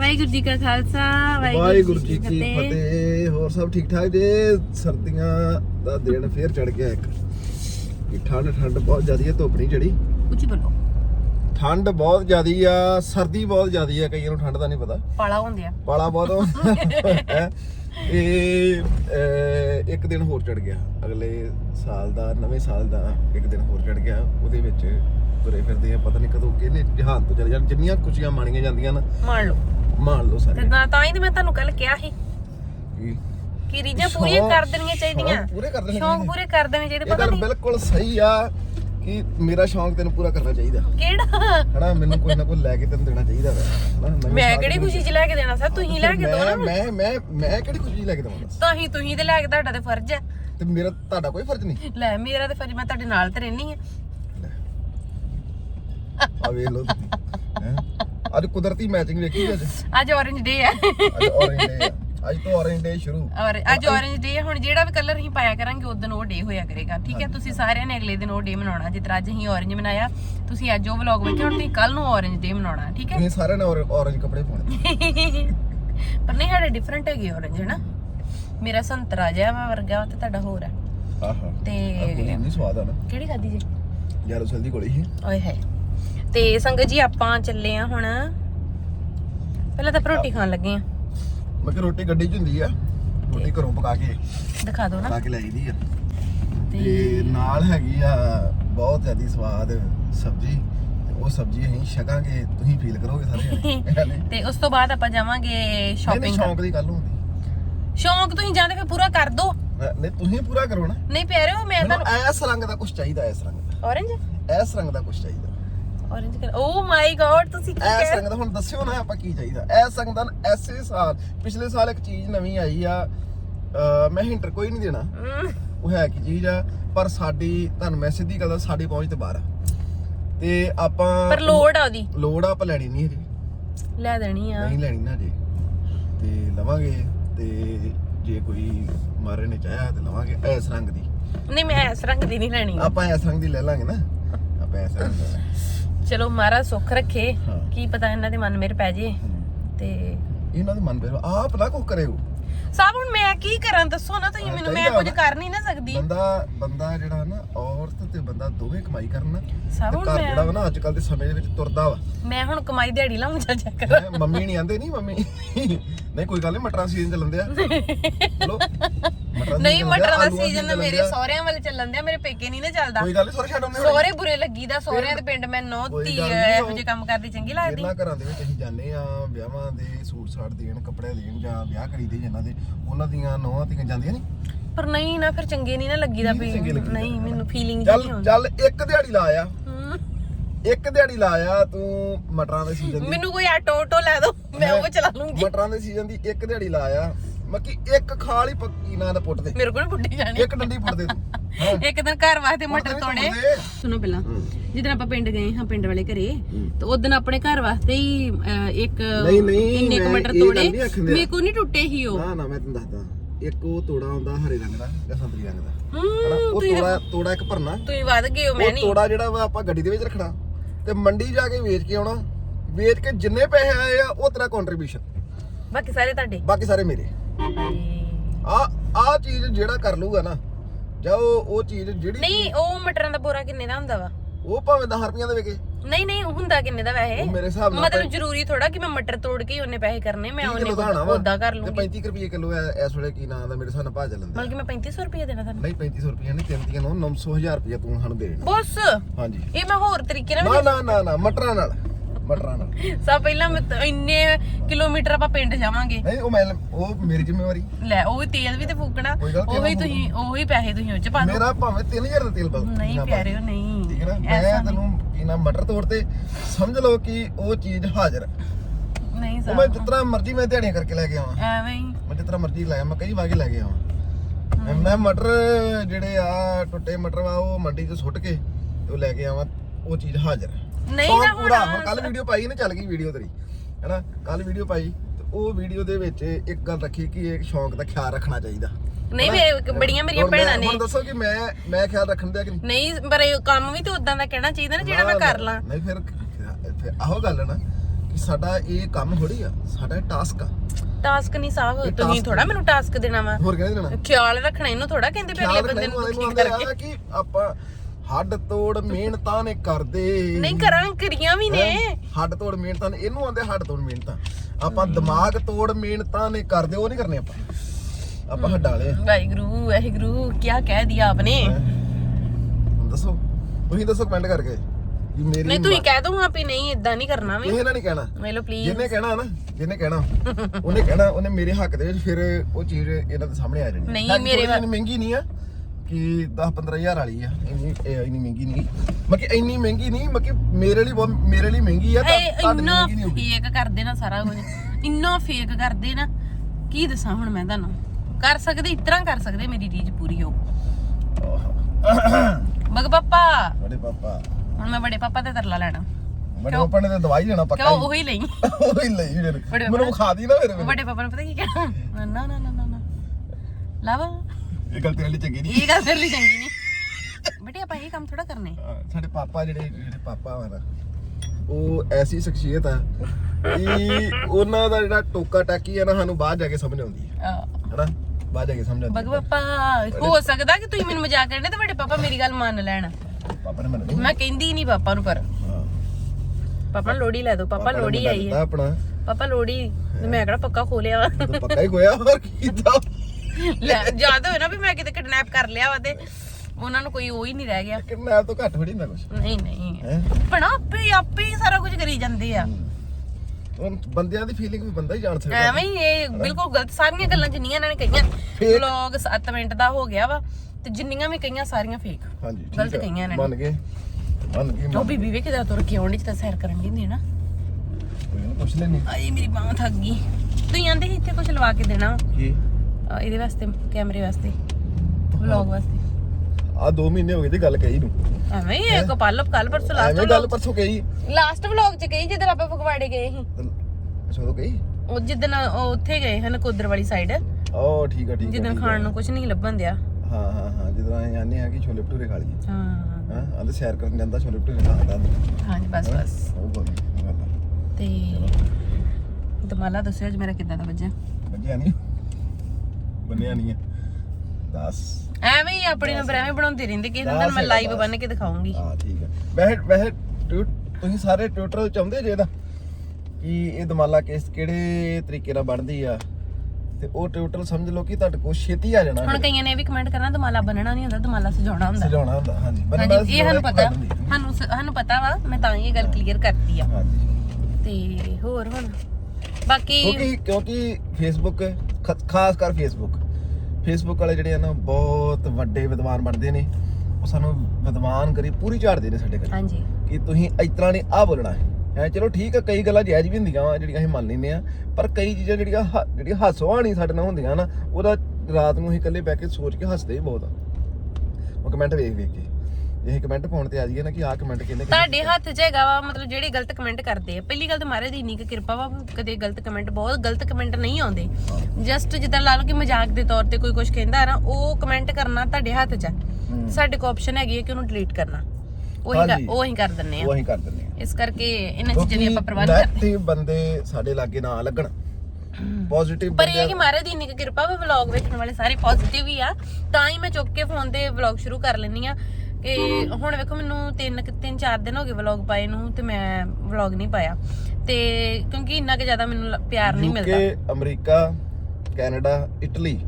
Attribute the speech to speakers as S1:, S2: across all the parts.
S1: ਵਾਹਿਗੁਰੂ ਜੀ ਕਾ ਖਾਲਸਾ
S2: ਵਾਹਿਗੁਰੂ ਜੀ ਕੀ ਫਤਿਹ। ਹੋਰ ਸਭ ਠੀਕ ਠਾਕ ਜੇ? ਸਰਦੀਆਂ ਦਾ ਦਿਨ ਫੇਰ ਚੜ ਗਿਆ ਇੱਕ। ਠੰਡ ਠੰਡ ਬਹੁਤ ਜ਼ਿਆਦੀ ਹੈ ਧੁੱਪ ਨਹੀਂ ਚੜੀ
S1: ਉੱਚੀ ਬੋਲੋ।
S2: ਠੰਡ ਬਹੁਤ ਜ਼ਿਆਦੀ ਆ ਸਰਦੀ ਬਹੁਤ ਜ਼ਿਆਦੀ ਆ ਕਈਆਂ ਨੂੰ ਠੰਡ ਦਾ ਨਹੀਂ ਪਤਾ।
S1: ਪਾਲਾ ਹੁੰਦੇ ਆ।
S2: ਪਾਲਾ ਬਹੁਤ ਹੈ? ਇਹ ਇੱਕ ਦਿਨ ਹੋਰ ਚੜ ਗਿਆ। ਅਗਲੇ ਸਾਲ ਦਾ ਨਵੇਂ ਸਾਲ ਦਾ ਇੱਕ ਦਿਨ ਹੋਰ ਚੜ ਗਿਆ। ਉਹਦੇ ਵਿੱਚ ਤੁਰੇ ਫਿਰਦੇ ਆ ਪਤਾ ਨਹੀਂ ਕਦੋਂ ਕਿਹਨੇ ਜਹਾਨ ਤੋਂ ਚਲੇ ਜਾਣ। ਜਿੰਨੀਆਂ ਖੁਸ਼ੀਆਂ ਮਾਣੀਆਂ ਜਾਂਦੀਆਂ ਨਾ
S1: ਮੰਨ ਲਓ।
S2: ਮਾਣ ਲਓ
S1: ਤੇ
S2: ਸਾਰੇ।
S1: ਨਾ ਤਾਂ ਹੀ ਤੇ ਮੈਂ ਤੁਹਾਨੂੰ ਕੱਲ ਕਿਹਾ ਸੀ।
S2: ਕੀ?
S1: ਕਿ ਰੀਝਾਂ ਪੂਰੀਆਂ ਕਰ ਦੇਣੀਆਂ ਚਾਹੀਦੀਆਂ।
S2: ਸ਼ੌਂਕ ਪੂਰੇ ਕਰ ਦੇਣੇ
S1: ਸ਼ੌਂਕ
S2: ਚਾਹੀਦੇ।
S1: ਪੂਰੇ ਕਰ ਦੇਣੇ ਚਾਹੀਦੇ
S2: ਇਹ
S1: ਪਤਾ ਨਹੀਂ।
S2: ਬਿਲਕੁਲ ਸਹੀ ਆ ਕਿ ਮੇਰਾ ਸ਼ੌਂਕ ਤੈਨੂੰ ਪੂਰਾ ਕਰਨਾ ਚਾਹੀਦਾ।
S1: ਕਿਹੜਾ?
S2: ਹਨਾ ਮੈਨੂੰ ਕੋਈ ਨਾ ਕੋਈ ਲੈ ਕੇ ਤੈਨੂੰ ਦੇਣਾ ਚਾਹੀਦਾ ਵਾ। ਹਨਾ
S1: ਮੈਂ ਕਿਹੜੀ ਖੁਸ਼ੀ ਚ ਲੈ ਕੇ ਦੇਣਾ ਸਰ? ਤੁਸੀਂ ਲੈ ਕੇ ਦੋ ਨਾ।
S2: ਮੈਂ ਮੈਂ ਮੈਂ ਕਿਹੜੀ ਖੁਸ਼ੀ ਲੈ ਕੇ ਦਵਾਂ ਦੱਸ
S1: ਤੁਸੀਂ ਤੁਸੀਂ ਤੇ ਲੈ ਕੇ ਤੁਹਾਡਾ ਤੇ ਫਰਜ਼ ਹੈ
S2: ਤੇ ਮੇਰਾ ਤੁਹਾਡਾ ਕੋਈ ਫਰਜ਼ ਨਹੀਂ?
S1: ਲੈ ਮੇਰਾ ਤੇ ਫਰਜ਼ ਮੈਂ ਤੁਹਾਡੇ ਨਾਲ ਤੇ ਰਹਿਣੀ ਹੈ
S2: ਆ ਵੇਖ ਲੋ ਹੈ? ਅੱਜ ਕੁਦਰਤੀ ਮੈਚਿੰਗ ਵੇਖੀ ਅੱਜ?
S1: ਅੱਜ orange ਡੇ ਹੈ।
S2: ਅੱਜ ਤੋਂ orange day ਸ਼ੁਰੂ।
S1: ਔਰ ਅੱਜ orange ਡੇ ਹੈ। ਹੁਣ ਜਿਹੜਾ ਵੀ ਕਲਰ ਅਸੀਂ ਪਾਇਆ ਕਰਾਂਗੇ ਉਸ ਦਿਨ ਉਹ ਡੇ ਹੋਇਆ ਕਰੇਗਾ। ਠੀਕ ਹੈ? ਤੁਸੀਂ ਸਾਰਿਆਂ ਨੇ ਅਗਲੇ ਦਿਨ ਉਹ ਡੇ ਮਨਾਉਣਾ। ਜਿਸ ਤਰ੍ਹਾਂ ਅੱਜ ਅਸੀਂ orange ਮਨਾਇਆ। ਤੁਸੀਂ ਅੱਜ ਉਹ ਵਲੌਗ ਵੇਖਿਆ ਹੁਣ ਤੁਸੀਂ ਕੱਲ ਨੂੰ orange ਡੇ ਮਨਾਉਣਾ। ਠੀਕ ਹੈ?
S2: ਤੁਸੀਂ ਸਾਰਿਆਂ ਨੇ orange ਕੱਪੜੇ ਪਾਉਣੇ।
S1: ਪਰ ਨਹੀਂ ਸਾਡੇ ਡਿਫਰੈਂਟ ਹੈਗੇ orange ਹੈ ਨਾ ਮੇਰਾ ਸੰਤਰਾ ਜਿਹਾ ਵਾ ਵਰਗਾ ਤੇ ਤੁਹਾਡਾ ਹੋਰ ਹੈ।
S2: ਆਹਾ।
S1: ਤੇ
S2: ਨਹੀਂ ਸਵਾਦ ਆ ਨਾ।
S1: ਕਿਹੜੀ ਖਾਦੀ ਜੀ?
S2: ਯਾਰ ਉਸਲ ਦੀ ਗੋਲੀ ਸੀ।
S1: ਓਏ ਹੈ ਤੇ ਸੰਗਤ ਜੀ ਆਪਾਂ ਚੱਲੇ ਆ ਹੁਣ। ਪਹਿਲਾਂ ਤਾਂ ਆਪਾਂ ਰੋਟੀ ਖਾਣ ਲੱਗੇ ਆ।
S2: ਮੈਂ ਕਿ ਰੋਟੀ ਗੱਡੀ 'ਚ ਹੁੰਦੀ ਆ। ਰੋਟੀ ਘਰੋਂ ਪਕਾ ਕੇ।
S1: ਦਿਖਾ ਦਿਓ ਨਾ।
S2: ਪਕਾ ਕੇ ਲੈ ਜਾਂਦੀ ਆ।
S1: ਤੇ
S2: ਤੇ ਨਾਲ ਹੈਗੀ ਆ ਬਹੁਤ ਜ਼ਿਆਦੀ ਸਵਾਦ ਸਬਜ਼ੀ। ਤੇ ਉਹ ਸਬਜ਼ੀ ਅਸੀਂ ਛਕਾਂਗੇ। ਤੁਸੀਂ ਫੀਲ ਕਰੋਗੇ ਸਾਰੇ
S1: ਤੇ ਉਸ ਤੋਂ ਬਾਅਦ ਆਪਾਂ ਜਾਵਾਂਗੇ ਸ਼ਾਪਿੰਗ
S2: ਸ਼ੌਂਕ ਦੀ ਗੱਲ ਹੁੰਦੀ।
S1: ਸ਼ੌਂਕ ਤੁਸੀਂ ਜਾਂਦੇ ਫਿਰ ਪੂਰਾ ਕਰ ਦੋ।
S2: ਅ, ਨਹੀਂ ਤੁਸੀਂ ਪੂਰਾ ਕਰੋ ਨਾ।
S1: ਨਹੀਂ ਪਿਆਰਿਓ ਮੈਂ
S2: ਮੈਨੂੰ
S1: ਤੁਹਾਨੂੰ
S2: ਐਸ ਰੰਗ ਦਾ ਕੁਝ ਚਾਹੀਦਾ ਐਸ ਰੰਗ ਦਾ।
S1: Orange?
S2: ਐਸ ਰੰਗ ਦਾ ਕੁਝ ਚਾਹੀਦਾ।
S1: Orange ਕਰ ਓ ਮਾਈ ਗॉड ਤੁਸੀਂ ਕੀ
S2: ਐਸ
S1: ਕਹਿ
S2: ਦਾ ਹੁਣ ਦੱਸਿਓ ਨਾ ਆਪਾਂ ਕੀ ਚਾਹੀਦਾ। ਦਾ ਨਾ ਐਸੇ ਸਾਲ ਪਿਛਲੇ ਸਾਲ ਇੱਕ ਚੀਜ਼ ਨਵੀਂ ਆਈ ਆ ਅ, ਮੈਂ ਹਿੰਟ ਕੋਈ ਨਹੀਂ ਦੇਣਾ।
S1: ਹਮ,
S2: ਉਹ ਹੈ ਕੀ ਚੀਜ਼ ਆ ਪਰ ਸਾਡੀ ਤੁਹਾਨੂੰ ਮੈਂ ਸਿੱਧੀ ਗੱਲ ਦੱਸ ਸਾਡੀ ਪਹੁੰਚ ਤੇ ਬਾਹਰ ਆ। ਤੇ ਆਪਾਂ
S1: ਪਰ ਲੋੜ ਆ ਉਹਦੀ।
S2: ਲੋੜ ਆ ਆਪਾਂ ਲੈਣੀ ਨਹੀਂ ਹਜੇ।
S1: ਲੈ ਦੇਣੀ ਆ।
S2: ਨਹੀਂ ਲੈਣੀ ਨਾ ਜੀ ਤੇ ਲਵਾਂਗੇ ਤੇ ਜੇ ਕੋਈ ਮਾਰੇ ਨੇ ਚਾਹਿਆ ਤੇ ਲਵਾਂਗੇ ਐਸ ਰੰਗ ਦੀ।
S1: ਨਹੀਂ ਮੈਂ ਇਸ ਰੰਗ ਦੀ ਨਹੀਂ ਲੈਣੀ।
S2: ਆਪਾਂ ਐਸ ਰੰਗ ਦੀ ਲੈ ਲਾਂਗੇ ਨਾ। ਆਪਾਂ ਐਸ ਰੰਗ ਦੀ ਲੈ ਲਾਂਗੇ।
S1: ਚਲੋ ਮਹਾਰਾਜ ਸੁੱਖ ਰੱਖੇ।
S2: ਹਾਂ।
S1: ਕੀ ਪਤਾ ਇਹਨਾਂ ਦੇ ਮਨ ਮੇਰੇ ਪੈ ਜੇ। ਤੇ
S2: ਇਹਨਾਂ ਦੇ ਮਨ ਪੇ ਆਪ ਨਾ ਕੁਝ ਕਰੇ ਉਹ
S1: ਸਭ ਹੁਣ ਮੈਂ ਕੀ ਕਰਾਂ ਦੱਸੋ ਨਾ ਤੁਸੀਂ
S2: ਹਾਂ,
S1: ਮੈਨੂੰ ਮੈਂ
S2: ਚਾਹੀਦਾ
S1: ਕੁਝ ਕਰ ਨਹੀਂ ਨਾ ਸਕਦੀ।
S2: ਬੰਦਾ ਬੰਦਾ ਜਿਹੜਾ ਨਾ ਔਰਤ ਤੇ ਬੰਦਾ ਦੋਵੇਂ ਕਮਾਈ ਕਰਨ।
S1: ਸਭ
S2: ਤੇ
S1: ਹੁਣ
S2: ਘਰ
S1: ਮੈਂ-
S2: ਜਿਹੜਾ ਵਾ ਨਾ ਅੱਜ ਕੱਲ ਦੇ ਸਮੇਂ ਦੇ ਵਿੱਚ ਤੁਰਦਾ ਵਾ।
S1: ਮੈਂ ਹੁਣ ਕਮਾਈ ਦਿਹਾੜੀ ਲਾਉਂ ਜਾ ਜਾ ਕਰ।
S2: ਹੈਂ, ਮੰਮੀ ਨਹੀਂ ਆਂਦੇ ਨਹੀਂ ਮੰਮੀ। ਨਹੀਂ ਕੋਈ ਗੱਲ ਨਹੀਂ ਮਟਰਾਂ ਸੀਜ਼ਨ ਚੱਲਣ ਆ ਚਲੋ।
S1: ਨਹੀਂ ਮਟਰਾਂ ਦਾ ਸੀਜ਼ਨ ਮੇਰੇ। ਸਹੁਰਿਆਂ ਵੱਲ ਚੱਲਣ ਦਿਆ ਮੇਰੇ ਪੇਕੇ ਨਹੀਂ ਨਾ ਚੱਲਦਾ।
S2: ਕੋਈ ਗੱਲ ਨਹੀਂ ਸੋਰੇ ਛੱਡ ਆਉਂਦੇ
S1: ਸਹੁਰੇ ਬੁਰੇ ਲੱਗੀਦਾ ਸਹੁਰਿਆਂ ਦੇ ਪਿੰਡ ਮੈਂ ਨੌ
S2: ਕੋਈ
S1: ਧੀ
S2: ਗੱਲ ਨੀ,
S1: ਇਹੋ ਜਿਹੇ ਕੰਮ ਕਰਦੀ ਚੰਗੀ ਲੱਗਦੀ।
S2: ਜਿੰਨਾ ਘਰਾਂ ਦੇ ਵਿੱਚ ਅਸੀਂ ਜਾਂਦੇ ਆ ਵਿਆਹਾਂ ਦੇ ਸੂਟ ਸਾਟ ਦੇਣ ਕੱਪੜੇ ਦੇਣ ਜਾਂ ਵਿਆਹ ਕਰੀਦੇ ਜਿਨ੍ਹਾਂ ਦੇ ਉਹਨਾਂ ਦੀਆਂ ਨੌਹਾਂ ਧੀਆਂ ਜਾਂਦੀਆਂ ਨਹੀਂ
S1: ਪਰ ਨਹੀਂ ਨਾ ਫਿਰ ਚੰਗੇ ਨਹੀਂ ਨਾ ਲੱਗੀਦਾ ਵੀ। ਨਹੀਂ ਮੈਨੂੰ ਫੀਲਿੰਗ ਨਹੀਂ
S2: ਚੱਲ
S1: ਹੁੰਦੀ
S2: ਚੱਲ ਇੱਕ ਦਿਹਾੜੀ ਲਾ ਆ। ਇੱਕ ਦਿਹਾੜੀ ਲਾ ਆ ਤੂੰ ਮਟਰਾਂ ਦੇ ਸੀਜ਼ਨ ਦੀ।
S1: ਮੈਨੂੰ ਕੋਈ ਆਟੋ ਆਟੋ ਲੈ ਦੋ ਮੈਂ ਉਹ ਚਲਾ ਲੂੰਗੀ।
S2: ਮਟਰਾਂ ਦੇ ਸੀਜ਼ਨ ਦੀ ਇੱਕ ਦਿਹਾੜੀ ਲਾ ਆ। ਮੱਕੀ ਇੱਕ ਖਾਲ ਹੀ ਪੱਕੀ ਨਾ ਦਾ ਪੁੱਟ ਦੇ।
S1: ਮੇਰੇ ਕੋਲ ਪੁੱਟੀ ਜਾਣੀ।
S2: ਇੱਕ ਡੰਡੀ ਪੁੱਟ ਦੇ ਤੂੰ। ਹਾਂ।
S1: ਇੱਕ ਦਿਨ ਘਰ ਵਾਸਤੇ ਮਟਰ
S2: ਪੁੱਟ
S1: ਤੋੜੇ
S2: ਦੇ।
S1: ਸੁਣੋ ਪਹਿਲਾਂ। ਜਿੱਦਣ ਆਪਾਂ ਪਿੰਡ ਗਏ ਹਾਂ ਪਿੰਡ ਵਾਲੇ ਘਰੇ। ਤੇ ਉਦੋਂ ਆਪਣੇ ਘਰ ਵਾਸਤੇ ਹੀ ਅਹ, ਇੱਕ
S2: ਨਹੀਂ, ਨਹੀਂ,
S1: ਇੰਨੇ ਕੁ
S2: ਮੈਂ
S1: ਮਟਰ
S2: ਇਹ ਗੱਲ
S1: ਤੋੜੇ।
S2: ਨਹੀਂ ਆਖਣ ਡਿਆ।
S1: ਮੇਰੇ ਕੋ ਨਹੀਂ ਟੁੱਟੇ ਹੀ ਉਹ।
S2: ਨਾ ਨਾ ਮੈਂ ਤੈਨੂੰ ਦੱਸਦਾ। ਇੱਕ ਉਹ ਤੋੜਾ ਹੁੰਦਾ ਹਰੇ ਰੰਗ ਦਾ ਜਾਂ ਸੰਤਰੀ ਰੰਗ ਦਾ। ਹਨਾ?
S1: ਹੂੰ
S2: ਉਹ ਤੋੜਾ ਤੋੜਾ ਇੱਕ ਭਰਨਾ।
S1: ਤੁਸੀਂ ਵੱਧ ਗਏ ਹੋ ਮੈਂ
S2: ਉਹ
S1: ਨਹੀਂ।
S2: ਤੋੜਾ ਜਿਹੜਾ ਵਾ ਆਪਾਂ ਗੱਡੀ ਦੇ ਵਿੱਚ ਰੱਖਣਾ। ਤੇ ਮੰਡੀ ਜਾ ਕੇ ਵੇਚ ਕੇ ਆਉਣਾ। ਵੇਚ ਕੇ ਜਿੰਨੇ ਪੈਸੇ ਆਏ ਆ ਉਹ ਤੇਰਾ ਕੰਟਰੀਬਿਊਸ਼ਨ
S1: ਬਾਕੀ ਸਾਰੇ ਤੁਹਾਡੇ।
S2: ਬਾਕੀ ਸਾਰੇ ਮੇਰੇ। ਆ ਆ ਚੀਜ਼ ਜਿਹੜਾ ਕਰ ਲੂਗਾ ਨਾ ਜਾਂ ਉਹ ਉਹ ਚੀਜ਼ ਜਿਹੜੀ
S1: ਨਹੀਂ ਉਹ ਮਟਰਾਂ ਦਾ ਬੋਰਾ ਕਿੰਨੇ ਦਾ ਹੁੰਦਾ ਵਾ?
S2: ਉਹ ਭਾਵੇਂ 10 ਰੁਪਈਆਂ ਦੇ ਵਿਕੇ
S1: ਨਹੀਂ ਨਹੀਂ ਹੁੰਦਾ ਕਿੰਨੇ ਦਾ ਵੈਸੇ?
S2: ਉਹ ਮੇਰੇ ਹਿਸਾਬ ਨਾਲ
S1: ਮਤਲਬ ਜ਼ਰੂਰੀ ਥੋੜਾ ਕਿ ਮੈਂ ਮਟਰ ਤੋੜ ਕੇ ਹੀ ਉਹਨੇ ਪੈਸੇ ਕਰਨੇ ਮੈਂ ਉਹਨੇ ਉਦਾਂ ਕਰ
S2: ਤੇ
S1: ਲੂੰਗੀ
S2: 35 ਰੁਪਏ ਕਿਲੋ ਐ ਇਸ ਵੇਲੇ ਕੀ ਨਾਂ ਦਾ ਮੇਰੇ ਹਿਸਾਬ ਨਾਲ ਭਾਅ ਚੱਲਣ ਦਾ
S1: ਬਲਕਿ ਮੈਂ 3500 ਰੁਪਏ ਦੇਣਾ ਤੁਹਾਨੂੰ।
S2: ਨਹੀਂ 3500 ਰੁਪਏ ਨਹੀਂ ਤਿੰਨ ਦੀਆਂ ਨੌ 900 ਹਜ਼ਾਰ ਰੁਪਏ ਤੂੰ ਸਾਨੂੰ ਦੇ ਦੇਣਾ।
S1: ਬਸ!
S2: ਹਾਂਜੀ।
S1: ਇਹ ਮੈਂ ਹੋਰ ਤਰੀਕੇ ਨਾਲ
S2: ਨਾ ਨਾ ਨਾ ਮਟਰਾਂ ਨਾਲ। ਮਟਰਾਂ ਨਾਲ।
S1: ਸਭ ਪਹਿਲਾਂ ਮੈਂ ਤਾਂ ਇੰਨੇ ਕਿਲੋਮੀਟਰ ਆਪਾਂ ਪਿੰਡ ਜਾਵਾਂਗੇ।
S2: ਨਹੀਂ ਉਹ ਮੈਂ ਉਹ ਮੇਰੀ ਜ਼ਿੰਮੇਵਾਰੀ।
S1: ਲੈ ਉਹ ਵੀ ਤੇਲ ਵੀ ਤੇ ਫੂਕਣਾ।
S2: ਕੋਈ ਗੱਲ
S1: ਉਹੀ
S2: ਤੇਲ
S1: ਤੁਸੀਂ ਉਹੀ ਪੈਸੇ ਤੁਸੀਂ ਉਹ ਚ ਪਾ ਦਿਓ।
S2: ਮੇਰਾ ਭਾਵੇਂ 3000 ਦਾ ਤੇਲ ਪਾ
S1: ਨਹੀਂ ਪਿਆਰਿਓ ਨਹੀਂ।
S2: ਠੀਕ ਹੈ ਨਾ?
S1: ਐਸਾ
S2: ਮੈਂ ਤੈਨੂੰ ਕੀ ਨਾ ਮਟਰ ਤੋੜ ਤੇ ਸਮਝ ਲਓ ਕਿ ਉਹ ਚੀਜ਼ ਹਾਜ਼ਰ ਹੈ।
S1: ਨਹੀਂ
S2: ਉਹ
S1: ਸਰ
S2: ਮੈਂ ਜਿਤਨਾ ਮਰਜ਼ੀ ਮੈਂ ਦਿਹਾੜੀਆਂ ਕਰਕੇ ਲੈ ਕੇ ਆਵਾਂ।
S1: ਐਵੇਂ ਹੀ।
S2: ਮੈਂ ਜਿਤਨਾ ਮਰਜ਼ੀ ਲਾਇਆ ਮੈਂ ਕਈ ਵਾਗੇ ਲੈ ਕੇ ਆਵਾਂ। ਮੈਂ ਮਟਰ ਜਿਹੜੇ ਆ ਟੁੱਟੇ ਮਟਰ ਵਾ ਉਹ ਮੰਡੀ 'ਚ ਸੁੱਟ ਕੇ ਤੇ ਉਹ ਲੈ ਕੇ ਆਵਾਂ ਉਹ ਚੀਜ਼ ਹਾਜ਼ਰ ਹੈ।
S1: ਨਹੀਂ ਨਾ
S2: ਪੂਰਾ।
S1: ਹੋਣਾ।
S2: ਹੁਣ ਕੱਲ ਵੀਡੀਓ ਪਾਈ ਨਾ ਚੱਲ ਗਈ ਵੀਡੀਓ ਤੇਰੀ। ਹੈਨਾ? ਕੱਲ ਵੀਡੀਓ ਪਾਈ ਤੇ ਉਹ ਵੀਡੀਓ ਦੇ ਵਿੱਚ ਇੱਕ ਗੱਲ ਰੱਖੀ ਕਿ ਇਹ ਸ਼ੌਂਕ ਦਾ ਖਿਆਲ ਰੱਖਣਾ ਚਾਹੀਦਾ।
S1: ਨਹੀਂ ਮੇਰੇ ਬੜੀਆਂ ਮੇਰੀਆਂ ਭੈਣਾਂ ਨੇ।
S2: ਹੁਣ ਦੱਸੋ ਕਿ ਮੈਂ ਮੈਂ ਖਿਆਲ ਰੱਖਣ ਦਿਆ ਕਿ ਨਹੀਂ?
S1: ਨਹੀਂ ਪਰ ਇਹ ਕੰਮ ਵੀ ਤੇ ਉਦਾਂ ਦਾ ਕਹਿਣਾ ਚਾਹੀਦਾ ਨਾ ਜਿਹੜਾ ਮੈਂ ਕਰ ਲਾਂ।
S2: ਨਹੀਂ ਫਿਰ ਫਿਰ ਆਹੋ ਗੱਲ ਹੈ ਨਾ ਕਿ ਸਾਡਾ ਇਹ ਕੰਮ ਥੋੜੀ ਆ। ਸਾਡਾ ਟਾਸਕ ਆ।
S1: ਟਾਸਕ ਨਹੀਂ ਸਾਹਬ ਤੁਸੀਂ ਥੋੜਾ ਮੈਨੂੰ ਟਾਸਕ ਦੇਣਾ ਵਾ।
S2: ਹੋਰ ਕਹਿੰਦੇ ਦੇਣਾ?
S1: ਖਿਆਲ ਰੱਖਣਾ ਇਹਨੂੰ ਥੋੜਾ ਕਹਿੰਦੇ
S2: ਖਿਆਲ
S1: ਬੰਦੇ ਨੂੰ ਦੁਖੀ ਕਰਕੇ।
S2: ਕਿ ਆਪਾਂ ਹੱਡ ਤੋੜ ਮਿਹਨਤਾਂ ਨੇ ਕਰਦੇ।
S1: ਨਹੀਂ ਕਰਾਂ ਕਰੀਆਂ ਵੀ ਨੇ।
S2: ਹੈਂ? ਹੱਡ ਤੋੜ ਮਿਹਨਤਾਂ ਨੇ ਇਹਨੂੰ ਆਂਦੇ ਹੱਡ ਤੋੜ ਮਿਹਨਤਾਂ। ਆਪਾਂ ਦਿਮਾਗ ਤੋੜ ਮਿਹਨਤਾਂ ਨੇ ਕਰਦੇ ਉਹ ਨਹੀਂ ਕਰਨੇ ਆਪਾਂ। ਆਪਾਂ ਹੱਡਾਂ ਵਾਲੇ।
S1: ਵਾਹਿਗੁਰੂ ਵਾਹਿਗੁਰੂ ਕੀ ਕਹਿ ਦਿਆ ਆਪਨੇ।
S2: ਹੈਂ? ਦੱਸੋ ਤੁਸੀਂ ਦੱਸੋ ਕਮੈਂਟ ਕਰਕੇ ਕਿ ਮੇਰੀ
S1: ਨਹੀਂ ਤੁਸੀਂ ਕਹਿ ਦੋ ਵੀ ਨਹੀਂ ਇਦਾਂ ਨਹੀਂ ਕਰਨਾ ਵੀ
S2: ਇਹ ਨਾ ਨਹੀਂ ਕਹਿਣਾ।
S1: ਮੇਲੋ ਪਲੀਜ਼
S2: ਜਿਹਨੇ ਕਹਿਣਾ ਨਾ ਜਿਹਨੇ ਕਹਿਣਾ ਉਹਨੇ ਕਹਿਣਾ ਉਹਨੇ ਮੇਰੇ ਹੱਕ ਦੇ ਵਿੱਚ ਫਿਰ ਉਹ ਚੀਜ਼ ਇਹਨਾਂ ਦੇ ਸਾਹਮਣੇ ਆ ਜਾਣੀ।
S1: ਨਹੀਂ, ਮੇਰੇ
S2: ਮਹਿੰਗੀ ਨਹੀਂ ਆ। ਕਿ 10 15000 ਵਾਲੀ ਆ। ਇੰਨੀ ਇਹ ਇੰਨੀ ਮਹਿੰਗੀ ਨਹੀਂ। ਮੱਕੀ ਇੰਨੀ ਮਹਿੰਗੀ ਨਹੀਂ ਮੱਕੀ ਮੇਰੇ ਲਈ ਬਹੁਤ ਮੇਰੇ ਲਈ ਮਹਿੰਗੀ ਆ ਤਾਂ
S1: ਇਹ
S2: ਤੁਹਾਡੇ ਲਈ
S1: ਇੰਨਾ
S2: ਮਹਿੰਗੀ ਨਹੀਂ ਹੋਊਗੀ।
S1: ਫੇਕ ਕਰਦੇ ਨਾ ਸਾਰਾ ਕੁਝ। ਇੰਨਾ ਫੇਕ ਕਰਦੇ ਨਾ ਕੀ ਦੱਸਾਂ ਹੁਣ ਮੈਂ ਤੁਹਾਨੂੰ। ਕਰ ਸਕਦੇ ਇਸ ਤਰ੍ਹਾਂ ਕਰ ਸਕਦੇ ਮੇਰੀ ਰੀਝ ਪੂਰੀ ਹੋ ਬਗ ਪਾਪਾ।
S2: ਬੜੇ ਪਾਪਾ।
S1: ਹੁਣ ਮੈਂ ਬੜੇ ਪਾਪਾ ਤੇ ਤਰਲਾ ਲੈਣਾ।
S2: ਬੜੇ ਪਾਪਾ ਨੇ ਤਾਂ ਦਵਾਈ ਲੈਣਾ ਪੱਕਾ
S1: ਕਿਉਂ?
S2: ਹੀ।
S1: ਉਹੀ ਲਈ।
S2: ਉਹ ਹੀ ਲਈ ਫਿਰ।
S1: ਬੜੇ
S2: ਮੈਨੂੰ ਦੀ ਨਾ ਫਿਰ ਮੈਨੂੰ।
S1: ਬੜੇ ਪਾਪਾ ਨੂੰ ਪਤਾ ਕੀ ਕਹਿਣਾ? ਨਾ ਨਾ ਨਾ ਨਾ ਨਾ। ਲਾਵਾ।
S2: ਇਹ ਗੱਲ ਤੇਰੇ ਲਈ ਚੰਗੀ ਨਹੀਂ।
S1: ਇਹ ਗੱਲ ਤੇਰੇ ਲਈ ਚੰਗੀ ਨਹੀਂ। ਬੇਟੇ ਆਪਾਂ ਇਹ ਕੰਮ ਥੋੜਾ ਕਰਨੇ
S2: ਸਾਡੇ ਪਾਪਾ ਜਿਹੜੇ ਜਿਹੜੇ ਪਾਪਾ ਵਾ ਨਾ ਉਹ ਐਸੀ ਸ਼ਖਸੀਅਤ ਆ ਕਿ ਉਹਨਾਂ ਦਾ ਜਿਹੜਾ ਟੋਕਾ ਟਾਕੀ ਆ ਨਾ ਸਾਨੂੰ ਬਾਹਰ ਜਾ ਕੇ ਸਮਝ ਆਉਂਦੀ ਹੈ। ਹਨਾ? ਬਾਹਰ ਜਾ ਕੇ ਸਮਝ ਆਉਂਦੀ
S1: ਬਗ ਪਾਪਾ ਹੋ ਸਕਦਾ ਕਿ ਤੁਸੀਂ ਮੈਨੂੰ ਮਜ਼ਾਕ ਕਰਦੇ ਤੇ ਵੱਡੇ ਪਾਪਾ ਮੇਰੀ ਗੱਲ ਮੰਨ ਲੈਣ।
S2: ਪਾਪਾ ਨੇ ਮੰਨਣੀ
S1: ਮੈਂ ਕਹਿੰਦੀ ਨਹੀਂ ਪਾਪਾ ਨੂੰ ਪਰ ਪਾਪਾ ਲੋੜੀ ਲੈ ਦੋ ਪਾਪਾ ਲੋੜੀ ਆਈ ਹੈ।
S2: ਆਪਣਾ।
S1: ਪਾਪਾ ਲੋੜੀ ਮੈਂ ਕਿਹੜਾ ਪੱਕਾ ਖੋਲਿਆ ਵਾ।
S2: ਪੱਕਾ ਹੀ ਹੋਇਆ ਹੋਰ ਕੀਤਾ
S1: ਲੈ ਯਾਦ ਹੋਏ ਨਾ ਵੀ ਮੈਂ ਕਿਤੇ ਕਿਡਨੈਪ ਕਰ ਲਿਆ ਵਾ ਤੇ ਉਹਨਾਂ ਨੂੰ ਕੋਈ ਉਹ ਹੀ ਨਹੀਂ ਰਹਿ ਗਿਆ।
S2: ਕਿੰਨਾ ਤੋਂ ਘੱਟ ਥੋੜੀ ਹੁੰਦਾ ਕੁਛ।
S1: ਨਹੀਂ ਨਹੀਂ।
S2: ਹੈ?
S1: ਆਪੇ ਆਪੇ ਹੀ ਸਾਰਾ ਕੁਝ ਕਰੀ ਜਾਂਦੇ ਆ।
S2: ਬੰਦਿਆਂ ਦੀ ਫੀਲਿੰਗ ਵੀ ਬੰਦਾ ਹੀ ਜਾਣ ਸਕਦਾ।
S1: ਐਵੇਂ ਹੀ ਇਹ ਬਿਲਕੁਲ ਗਲਤ। ਸਾਰੀਆਂ ਗੱਲਾਂ ਜਿੰਨੀਆਂ ਇਹਨਾਂ ਨੇ ਕਹੀਆਂ। ਵਲੌਗ 7 ਮਿੰਟ ਦਾ ਹੋ ਗਿਆ ਵਾ ਤੇ ਜਿੰਨੀਆਂ ਵੀ ਕਹੀਆਂ ਸਾਰੀਆਂ ਫੇਕ
S2: ਹਾਂਜੀ ਠੀਕ
S1: ਗਲਤ। ਕਹੀਆਂ ਇਹਨਾਂ ਨੇ।
S2: ਮੰਨ ਗਏ। ਮੰਨ ਗਏ
S1: ਉਹ
S2: ਮੰਨ
S1: ਬੀਬੀ ਵੇ ਕਿਦਾਂ ਤੁਰ ਕੇ ਆਉਣੀ ਚ ਤਾਂ ਸੈਰ ਕਰਨ ਦੀ ਨਾ।
S2: ਕੋਈ ਨਾ ਪੁੱਛ ਲੈਣੀ
S1: ਆਈ ਮੇਰੀ ਬਾਂਹ ਥੱਕ ਗਈ। ਤੁਸੀਂ ਆਂਦੇ ਸੀ ਇੱਥੇ ਕੁਝ ਲਵਾ ਕੇ ਦੇਣਾ।
S2: ਕੀ?
S1: ਇਹਦੇ ਵਾਸਤੇ ਕੈਮਰੇ ਵਾਸਤੇ ਵਲੌਗ ਵਾਸਤੇ।
S2: ਆ 2 ਮਹੀਨੇ ਹੋ ਗਏ ਜੀ ਗੱਲ ਕਹੀ ਨੂੰ।
S1: ਐਵੇਂ ਹੀ ਇੱਕ ਪਲ ਕੱਲ ਪਰਸੋਂ
S2: ਐਵੇਂ
S1: ਲਾਸਟ
S2: ਗੱਲ ਪਰਸੋਂ ਕਹੀ।
S1: ਲਾਸਟ ਵਲੌਗ ਚ ਗਈ ਜਦੋਂ ਆਪਾਂ ਫਗਵਾੜੇ ਗਏ ਸੀ।
S2: ਅੱਛਾ ਉਹ ਕਹੀ?
S1: ਉਹ ਉਹ ਉੱਥੇ ਗਏ ਹਨ ਕੋਦਰ ਵਾਲੀ ਸਾਈਡ
S2: ਓ ਠੀਕ ਆ ਠੀਕ ਆ ਆ।
S1: ਖਾਣ ਨੂੰ ਕੁਝ ਨਹੀਂ ਲੱਭਣ ਦਿਆ।
S2: ਹਾਂ ਹਾਂ ਹਾਂ ਜਦੋਂ ਅਸੀਂ ਆਨੇ ਆ ਕਿ ਛੋਲੇ ਭਟੂਰੇ ਖਾ ਲਈਏ।
S1: ਹਾਂ।
S2: ਹਾਂ? ਆਂਦੇ ਸੈਰ ਕਰਨ ਜਾਂਦਾ ਛੋਲੇ ਭਟੂਰੇ ਖਾਂਦਾ
S1: ਹਾਂਜੀ ਬਸ ਬਸ।
S2: ਉਹ ਗੱਲ।
S1: ਤੇ ਦਮਾਲਾ ਦੱਸਿਓ ਅੱਜ ਮੇਰਾ ਕਿੱਦਾਂ ਦਾ ਵੱਜਿਆ?
S2: ਵੱਜਿਆ ਨਹੀਂ ਬੰਨਿਆ ਨਹੀਂ ਹੈ ਦੱਸ।
S1: ਐਵੇਂ ਹੀ ਆਪਣੀ ਨੰਬਰ ਐਵੇਂ ਬਣਾਉਂਦੇ ਰਹਿੰਦੇ ਦਿਨ
S2: ਦੱਸ
S1: ਮੈਂ ਲਾਈਵ। ਬੰਨ ਕੇ ਦਿਖਾਉਂਗੀ।
S2: ਹਾਂ ਠੀਕ ਹੈ ਵੈਸੇ ਵੈਸੇ ਤੁਸੀਂ ਸਾਰੇ ਟਿਊਟਰਲ ਚਾਹੁੰਦੇ ਜੇ ਇਹਦਾ ਕਿ ਇਹ ਦਮਾਲਾ ਕਿਸ ਕਿਹੜੇ ਤਰੀਕੇ ਨਾਲ ਬਣਦੀ ਆ? ਤੇ ਉਹ ਟਿਊਟਰਲ ਸਮਝ ਲਓ ਕਿ ਤੁਹਾਡੇ ਕੋਲ ਛੇਤੀ ਆ ਜਾਣਾ
S1: ਹੁਣ ਕਈਆਂ ਨੇ ਇਹ ਵੀ ਕਮੈਂਟ ਕਰਨਾ ਦਮਾਲਾ ਬੰਨਣਾ ਨਹੀਂ ਹੁੰਦਾ ਦਮਾਲਾ ਸਜਾਉਣਾ ਹੁੰਦਾ।
S2: ਸਜਾਉਣਾ ਹੁੰਦਾ ਹਾਂਜੀ।
S1: ਹਾਂਜੀ ਇਹ ਸਾਨੂੰ ਪਤਾ। ਸਾਨੂੰ ਸਾਨੂੰ ਪਤਾ ਵਾ ਮੈਂ ਤਾਂ ਹੀ ਇਹ ਗੱਲ ਕਲੀਅਰ ਕਰਤੀ ਆ।
S2: ਹਾਂਜੀ।
S1: ਤੇ ਹੋਰ ਹੁਣ ਬਾਕੀ
S2: ਕਿਉਂਕਿ ਕਿਉਂਕਿ ਫੇਸਬੁੱਕ ਖਾਸ ਕਰ ਫੇਸਬੁੱਕ ਫੇਸਬੁੱਕ ਵਾਲੇ ਜਿਹੜੇ ਆ ਨਾ ਬਹੁਤ ਵੱਡੇ ਵਿਦਵਾਨ ਬਣਦੇ ਨੇ। ਉਹ ਸਾਨੂੰ ਵਿਦਵਾਨ ਕਰੀ ਪੂਰੀ ਝਾੜਦੇ ਨੇ ਸਾਡੇ ਕੋਲ
S1: ਹਾਂਜੀ।
S2: ਕਿ ਤੁਸੀਂ ਇਸ ਤਰ੍ਹਾਂ ਨਹੀਂ ਆ ਬੋਲਣਾ ਹੈ। ਹੈ ਚਲੋ ਠੀਕ ਆ ਕਈ ਗੱਲਾਂ ਜਾਇਜ਼ ਵੀ ਹੁੰਦੀਆਂ ਵਾ ਜਿਹੜੀਆਂ ਅਸੀਂ ਮੰਨ ਲੈਂਦੇ ਆ ਪਰ ਕਈ ਚੀਜ਼ਾਂ ਜਿਹੜੀਆਂ ਜਿਹੜੀਆਂ ਹਾਸੋਹਾਣੀ ਸਾਡੇ ਨਾਲ ਹੁੰਦੀਆਂ ਨਾ ਉਹਦਾ ਰਾਤ ਨੂੰ ਅਸੀਂ ਇਕੱਲੇ ਬਹਿ ਕੇ ਸੋਚ ਕੇ ਹੱਸਦੇ ਹੀ ਬਹੁਤ ਆ। ਉਹ ਕਮੈਂਟ ਵੇਖ ਵੇਖ ਕੇ। ਜੇ ਅਸੀਂ ਕਮੈਂਟ ਪਾਉਣ ਤੇ ਆ ਜਾਈਏ ਨਾ ਕਿ ਆਹ ਕਮੈਂਟ ਕਿਹਨੇ ਕੀਤਾ
S1: ਤੁਹਾਡੇ ਹੱਥ 'ਚ ਹੈਗਾ ਵਾ ਮਤਲਬ ਜਿਹੜੇ ਗਲਤ ਕਮੈਂਟ ਕਰਦੇ ਆ। ਪਹਿਲੀ ਗੱਲ ਤਾਂ ਮਹਾਰਾਜ ਦੀ ਇੰਨੀ ਕੁ ਕਿਰਪਾ ਵਾ ਕਦੇ ਗਲਤ ਕਮੈਂਟ ਬਹੁਤ ਗਲਤ ਕਮੈਂਟ ਨਹੀਂ ਆਉਂਦੇ। ਜਸਟ ਜਿੱਦਾਂ ਲਾ ਲਓ ਕਿ ਮਜ਼ਾਕ ਦੇ ਤੌਰ ਤੇ ਕੋਈ ਕੁਝ ਕਹਿੰਦਾ ਨਾ ਉਹ ਕਮੈਂਟ ਕਰਨਾ ਤੁਹਾਡੇ ਹੱਥ 'ਚ ਆ।
S2: ਹੂੰ।
S1: ਸਾਡੇ ਕੋਲ ਆਪਸ਼ਨ ਹੈਗੀ ਹੈ ਕਿ ਉਹਨੂੰ ਡਿਲੀਟ ਕਰਨਾ। ਉਹੀ
S2: ਹਾਂਜੀ।
S1: ਕਰ- ਉਹ ਹੀ ਕਰ ਦਿੰਨੇ
S2: ਉਹ
S1: ਆ।
S2: ਅਸੀਂ ਕਰ ਦਿੰਦੇ ਆ।
S1: ਇਸ ਕਰਕੇ ਇਹਨਾਂ ਚੀਜ਼ਾਂ ਦੀ ਆਪਾਂ ਪ੍ਰਬੰਧ ਕਰਦੇ
S2: ਨੈਗੇਟਿਵ ਬੰਦੇ ਸਾਡੇ ਲਾਗੇ ਨਾ ਲੱਗਣ। ਪੋਜ਼ਿਟਿਵ
S1: ਪਰ ਇਹ ਹੈ ਕਿ ਮਹਾਰਾਜ ਦੀ ਇੰਨੀ ਕੁ ਕਿਰਪਾ ਵਾ ਵਲੌਗ ਵੇਖਣ ਵਾਲੇ ਸਾਰੇ ਪੋਜ਼ਿਟਿਵ ਹੀ ਆ। ਤਾਂ ਹੀ ਮੈਂ ਚੁੱਕ ਕੇ ਫੋਨ ਤੇ ਵਲੌਗ ਸ਼ੁਰੂ ਕਰ ਲੈਣੀ ਆ। ਕਿ ਹੁਣ ਵੇਖੋ ਮੈਨੂੰ ਤਿੰਨ ਕੁ- ਤਿੰਨ ਚਾਰ ਦਿਨ ਹੋ ਗਏ ਵਲੌਗ ਪਾਏ ਨੂੰ ਤੇ ਮੈਂ ਵਲੌਗ ਨਹੀਂ ਪਾਇਆ। ਤੇ ਕਿਉਂਕਿ ਇੰਨਾ ਕਿ ਜ਼ਿਆਦਾ ਮੈਨੂੰ ਪਿਆਰ ਨਹੀਂ ਮਿਲਦਾ।
S2: ਯੂਕੇ ਅਮਰੀਕਾ ਕੈਨੇਡਾ ਇਟਲੀ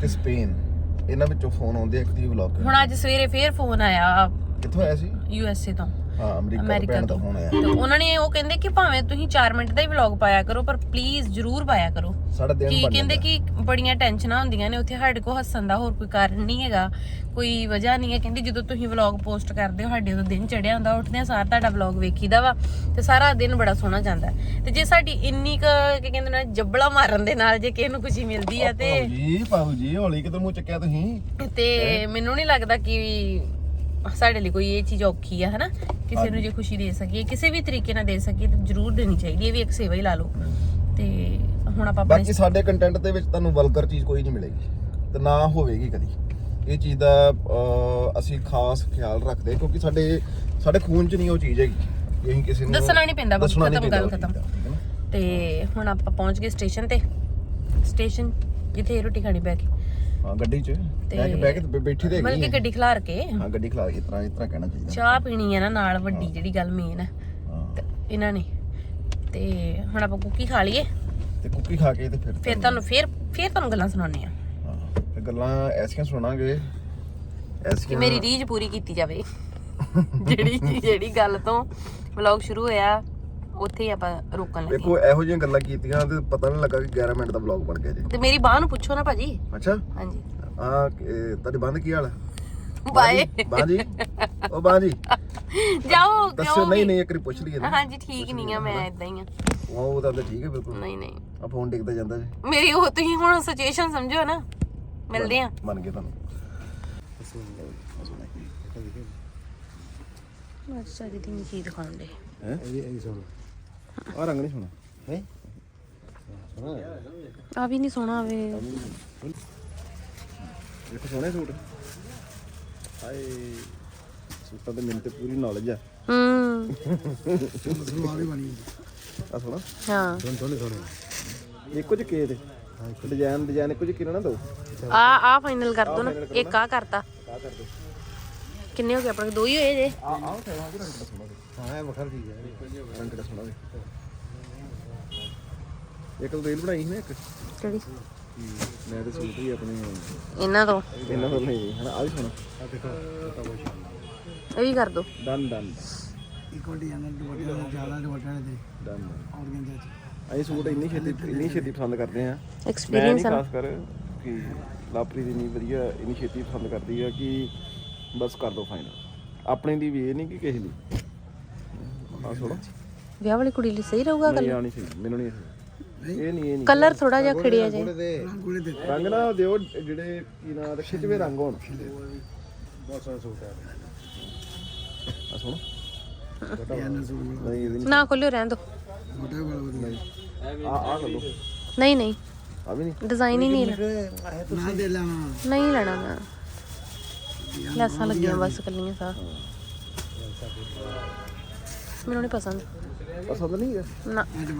S2: ਤੇ ਸਪੇਨ। ਇਹਨਾਂ ਵਿੱਚੋਂ ਫੋਨ ਆਉਂਦੇ ਆ ਇੱਕ ਦੀ ਵਲੌਗ
S1: ਹੁਣ ਅੱਜ ਸਵੇਰੇ ਫੇਰ ਫੋਨ ਆਇਆ।
S2: ਕਿੱਥੋਂ ਆਇਆ ਸੀ?
S1: ਯੂ ਐਸ ਏ ਤੋਂ।
S2: ਹਾਂ ਅਮਰੀਕਾ ਤੋਂ ਭੈਣ ਦਾ
S1: ਤੋਂ। ਉਹਨਾਂ ਨੇ ਉਹ ਕਹਿੰਦੇ ਕਿ ਭਾਵੇਂ ਤੁਸੀਂ 4 ਮਿੰਟ ਦਾ ਹੀ ਵਲੌਗ ਪਾਇਆ ਕਰੋ ਪਰ ਪਲੀਜ਼ ਜਰੂਰ ਪਾਇਆ ਕਰੋ।
S2: ਸਾਡਾ ਦਿਨ
S1: ਕੀ ਕਹਿੰਦੇ ਕਿ ਬੜੀਆਂ ਟੈਨਸ਼ਨਾਂ ਹੁੰਦੀਆਂ ਨੇ ਉੱਥੇ ਸਾਡੇ ਕੋਲ ਹੱਸਣ ਦਾ ਹੋਰ ਕੋਈ ਕਾਰਨ ਨਹੀਂ ਹੈਗਾ ਕੋਈ ਵਜ੍ਹਾ ਨਹੀਂ ਹੈ। ਕਹਿੰਦੇ ਜਦੋਂ ਤੁਸੀਂ ਵਲੌਗ ਪੋਸਟ ਕਰਦੇ ਹੋ ਸਾਡੇ ਉਦੋਂ ਦਿਨ ਚੜਿਆ ਹੁੰਦਾ ਉੱਠਦੇ ਆ ਸਾਰ ਤੁਹਾਡਾ ਵਲੌਗ ਵੇਖੀਦਾ ਵਾ ਤੇ ਸਾਰਾ ਦਿਨ ਬੜਾ ਸੋਹਣਾ ਜਾਂਦਾ ਹੈ। ਤੇ ਜੇ ਸਾਡੀ ਇੰਨੀ ਕ ਕੀ ਕਹਿੰਦੇ ਨੇ ਜੱਬਲਾ ਮਾਰਨ ਦੇ ਨਾਲ ਜੇ ਕਿਸੇ ਨੂੰ ਖੁਸ਼ੀ ਮਿਲਦੀ ਆ ਤੇ
S2: ਜੀ ਪਾਉ ਜੀ ਹੌਲੀ ਕਿਤੇ ਮੂੰਹ ਚੱਕਿਆ ਤੁਸੀਂ।
S1: ਤੇ ਮੈਨੂੰ ਨਹੀਂ ਲੱਗਦਾ ਕਿ ਸਾਡੇ ਲਈ ਕੋਈ ਇਹ ਚੀਜ਼ ਔਖੀ ਆ ਹਨਾ? ਕਿਸੇ ਨੂੰ ਜੇ ਖੁਸ਼ੀ ਦੇ ਸਕੀਏ ਕਿਸੇ ਵੀ ਤਰੀਕੇ ਨਾਲ ਦੇ ਸਕੀਏ ਤਾਂ ਜ਼ਰੂਰ ਦੇਣੀ ਚਾਹੀਦੀ ਇਹ ਵੀ ਇੱਕ ਸੇਵਾ ਹੀ ਲਾ ਲਓ। ਤੇ ਹੁਣ ਆਪਾਂ ਆਪਣੇ
S2: ਬਾਕੀ ਸਾਡੇ ਕੰਟੈਂਟ ਦੇ ਵਿੱਚ ਤੁਹਾਨੂੰ ਵਲਗਰ ਚੀਜ਼ ਕੋਈ ਨਹੀਂ ਮਿਲੇਗੀ ਤੇ ਨਾ ਹੋਵੇਗੀ ਕਦੀ। ਇਹ ਚੀਜ਼ ਦਾ ਅਸੀਂ ਖਾਸ ਖਿਆਲ ਰੱਖਦੇ ਕਿਉਂਕਿ ਸਾਡੇ ਸਾਡੇ ਖੂਨ 'ਚ ਨਹੀਂ ਉਹ ਚੀਜ਼ ਹੈਗੀ ਅਸੀਂ ਕਿਸੇ ਨੂੰ
S1: ਦੱਸਣਾ ਨਹੀਂ ਪੈਂਦਾ, ਬਸ ਖਤਮ ਗੱਲ ਖਤਮ। ਤੇ ਹੁਣ ਆਪਾਂ ਪਹੁੰਚ ਗਏ ਸਟੇਸ਼ਨ ਤੇ। ਸਟੇਸ਼ਨ ਜਿੱਥੇ ਰੋਟੀ ਖਾਣੀ ਬੈ ਕੇ
S2: ਹਾਂ ਗੱਡੀ 'ਚ। ਬੈਠ ਬੈਠ ਕੇ ਬੈਠੀ ਤੇ
S1: ਮਤਲਬ
S2: ਹੈਗੀ
S1: ਕਿ
S2: ਹੈ।
S1: ਗੱਡੀ ਖਿਲਾਰ ਕੇ?
S2: ਹਾਂ ਗੱਡੀ ਖਲਾ ਇਸ ਤਰ੍ਹਾਂ ਇਸ ਤਰ੍ਹਾਂ ਕਹਿਣਾ ਚਾਹੀਦਾ।
S1: ਚਾਹ ਪੀਣੀ ਹੈ ਨਾ ਨਾਲ ਵੱਡੀ ਜਿਹੜੀ ਗੱਲ ਮੇਨ ਹੈ। ਇਹਨਾਂ ਨੇ। ਤੇ ਹੁਣ ਆਪਾਂ ਕੁੱਕੀ ਖਾ ਲਈਏ।
S2: ਤੇ ਕੁੱਕੀ ਖਾ ਕੇ ਤੇ ਫਿਰ
S1: ਫਿਰ ਤੁਹਾਨੂੰ ਫਿਰ ਫਿਰ ਤੁਹਾਨੂੰ ਗੱਲਾਂ ਸੁਣਾਉਣੀ ਆ।
S2: ਹਾਂ ਤੇ ਗੱਲਾਂ ਐਸੀਆਂ ਸੁਣਾਂਗੇ।
S1: ਕਿ
S2: ਐਸੀਆਂ
S1: ਮੇਰੀ ਰੀਝ ਪੂਰੀ ਕੀਤੀ ਜਾਵੇ। ਜਿਹੜੀ ਜਿਹੜੀ ਗੱਲ ਤੋਂ ਵਲੌਗ ਸ਼ੁਰੂ ਹੋਇਆ। ਉੱਥੇ ਹੀ ਆਪਾਂ ਰੋਕਣ ਲੱਗੇ
S2: ਦੇਖੋ ਇਹੋ ਜਿਹੀਆਂ ਗੱਲਾਂ ਕੀਤੀਆਂ ਤੇ ਪਤਾ ਨਹੀਂ ਲੱਗਾ ਕਿ 11 ਮਿੰਟ ਦਾ ਵਲੌਗ ਬਣ ਗਿਆ ਜੀ।
S1: ਤੇ ਮੇਰੀ ਬਾਹ ਨੂੰ ਪੁੱਛੋ ਨਾ ਭਾਜੀ।
S2: ਅੱਛਾ?
S1: ਹਾਂਜੀ।
S2: ਆ ਤੁਹਾਡੇ ਬੰਦ ਕੀ ਹਾਲ ਹੈ
S1: ਬਾਏ
S2: ਬਾਂ ਜੀ? ਉਹ ਬਾਂ ਜੀ?
S1: ਜਾਓ ਜਾਓ
S2: ਨਹੀਂ। ਨਹੀਂ ਇੱਕ ਵਾਰੀ ਪੁੱਛ ਲਈਏ
S1: ਹਾਂਜੀ ਠੀਕ ਨਹੀਂ ਆ ਮੈਂ ਇਦਾਂ ਹੀ ਆ।
S2: ਉਹ ਉਹ ਤਾਂ ਠੀਕ ਹੈ ਬਿਲਕੁਲ।
S1: ਨਹੀਂ ਨਹੀਂ।
S2: ਆ ਫੋਨ ਟਿਕਦਾ ਜਾਂਦਾ ਜੀ।
S1: ਮੇਰੀ ਉਹ ਤੁਸੀਂ ਹੁਣ ਸਿਚੁਏਸ਼ਨ ਸਮਝੋ ਨਾ। ਮਿਲਦੇ ਆ।
S2: ਮੰਨ ਗਏ ਤੁਹਾਨੂੰ।
S1: ਅੱਛਾ ਜੀ ਦੀ ਚੀਜ਼ ਦਿਖਾਉਣ ਦੇ
S2: ਹੈ? ਇਹ ਇਹ ਸੁਣ। ਆ ਰੰਗ ਨਹੀਂ ਸੋਣਾ ਹੈ?
S1: ਆ ਵੀ ਨਹੀਂ ਸੋਹਣਾ ਵੇ।
S2: ਇੱਕ ਸੋਹਣੇ ਸੂਟ। ਹਾਏ ਸੂਟਾਂ ਦੇ ਮੈਨੂੰ ਤੇ ਪੂਰੀ ਨੌਲੇਜ ਆ।
S1: ਹੂੰ
S2: ਆ ਸੋਣਾ
S1: ਹਾਂ।
S2: ਸੋਹਣੇ ਸੋਹਣੇ ਇੱਕੋ ਜਿਹੇ ਕੇ ਦੇ ਡਿਜ਼ਾਈਨ ਡਿਜ਼ਾਈਨ ਇੱਕੋ ਜਿਹੇ ਕਿਹਨਾਂ ਨਾ ਦੋ?
S1: ਆ ਆ ਫਾਈਨਲ ਕਰ ਦੋ ਨਾ। ਇੱਕ ਆ ਕਰਤਾ।
S2: ਆ ਕਰ ਦੋ।
S1: ਕਿੰਨੇ ਹੋ ਗਏ? ਆਪਣੇ ਕੋਲ? ਦੋ ਹੀ ਹੋਏ ਜੇ।
S2: ਆ ਆ ਤੇ ਆ ਰੰਗ ਦਾ ਸੋਹਣਾ ਹਾਂ ਇਹ ਵਖਰ ਠੀਕ ਹੈ ਰੰਗ ਦਾ ਸੋਹਣਾ ਵੇ ਇੱਕ ਰੀਲ ਬਣਾਈ ਸੀ ਨਾ ਇੱਕ।
S1: ਕਿਹੜੀ?
S2: ਮੈਂ ਤੇ ਸੂਟ ਹੀ ਆਪਣੇ
S1: ਇਹਨਾਂ ਤੋਂ।
S2: ਇਹਨਾਂ ਤੋਂ ਨਹੀਂ ਹਨਾ ਆ ਵੀ ਸੋਹਣਾ। ਆ ਦੇਖੋ
S1: ਇਹ ਵੀ ਕਰ ਦੋ।
S2: ਡਨ ਡਨ
S3: ਇੱਕੋ ਡਿਜ਼ਾਈਨ ਦੁਪੱਟੇ ਦੇ ਜ਼ਿਆਦਾ ਦੁਪੱਟੇ ਦੇ
S2: ਡਨ
S3: ਔਰਗੈਂਜਾ ਚ
S2: ਅਸੀਂ ਸੂਟ ਇੰਨੀ ਛੇਤੀ ਇੰਨੀ ਛੇਤੀ ਪਸੰਦ ਕਰਦੇ ਆ ਮੈਂ ਨਹੀਂ
S1: ਐਕਸਪੀਰੀਅੰਸ ਆ
S2: ਖਾਸ ਕਰ ਕਿ ਲਾਪਰੀ ਦੀ ਇੰਨੀ ਵਧੀਆ ਇੰਨੀ ਛੇਤੀ ਪਸੰਦ ਕਰਦੀ ਆ ਕਿ ਬਸ ਕਰ ਦੋ ਫਾਈਨਲ ਆਪਣੇ ਦੀ ਵੀ ਇਹ ਨਹੀਂ ਕਿ ਕਿਸੇ ਆ ਸੋੜਾ
S1: ਵਿਆਹ ਵਾਲੀ ਕੁੜੀ ਲਈ ਸਹੀ ਰਹੂਗਾ
S2: ਨਹੀਂ ਆ ਨਹੀਂ ਸਹੀ। ਮੈਨੂੰ ਨਹੀਂ ਇਹ ਇਹ ਨਹੀਂ ਇਹ ਨਹੀਂ।
S1: ਕਲਰ ਥੋੜਾ ਜਿਹਾ ਖਿੜਿਆ ਜੇ।
S3: ਰੰਗੋਲੇ ਦੇ
S2: ਰੰਗ ਨਾ ਦਿਓ ਜਿਹੜੇ ਕੀ ਨਾ ਤੇ ਖਿਚਵੇਂ ਰੰਗ ਹੋਣ।
S3: ਬਹੁਤ ਸਾਰਾ ਸੂਟ ਹੈ।
S2: ਆ ਸੁਣ।
S3: ਡਿਜ਼ਾਈਨਰ ਸੂਟ ਬੜਾ
S2: ਨਹੀਂ ਇਹਦੀ
S1: ਨਾ ਖੋਲਿਓ ਰਹਿਣ ਦੋ।
S2: ਨਹੀਂ। ਆ ਆ ਕਰ ਲੋ
S1: ਨਹੀਂ ਨਹੀਂ।
S2: ਆ ਵੀ ਨਹੀਂ।
S1: ਡਿਜ਼ਾਈਨ ਹੀ ਨਹੀਂ
S3: ਦੇ ਲੈਣਾ।
S1: ਨਹੀਂ ਲੈਣਾ ਮੈਂ। ਲੈਸਾਂ ਲੱਗੀਆਂ ਬਸ ਕੱਲੀਆਂ ਸਾਹ ਮੈਨੂੰ ਨਹੀਂ ਪਸੰਦ।
S2: ਪਸੰਦ ਨਹੀਂ ਹੈ?
S1: ਨਾ।
S3: ਦੇ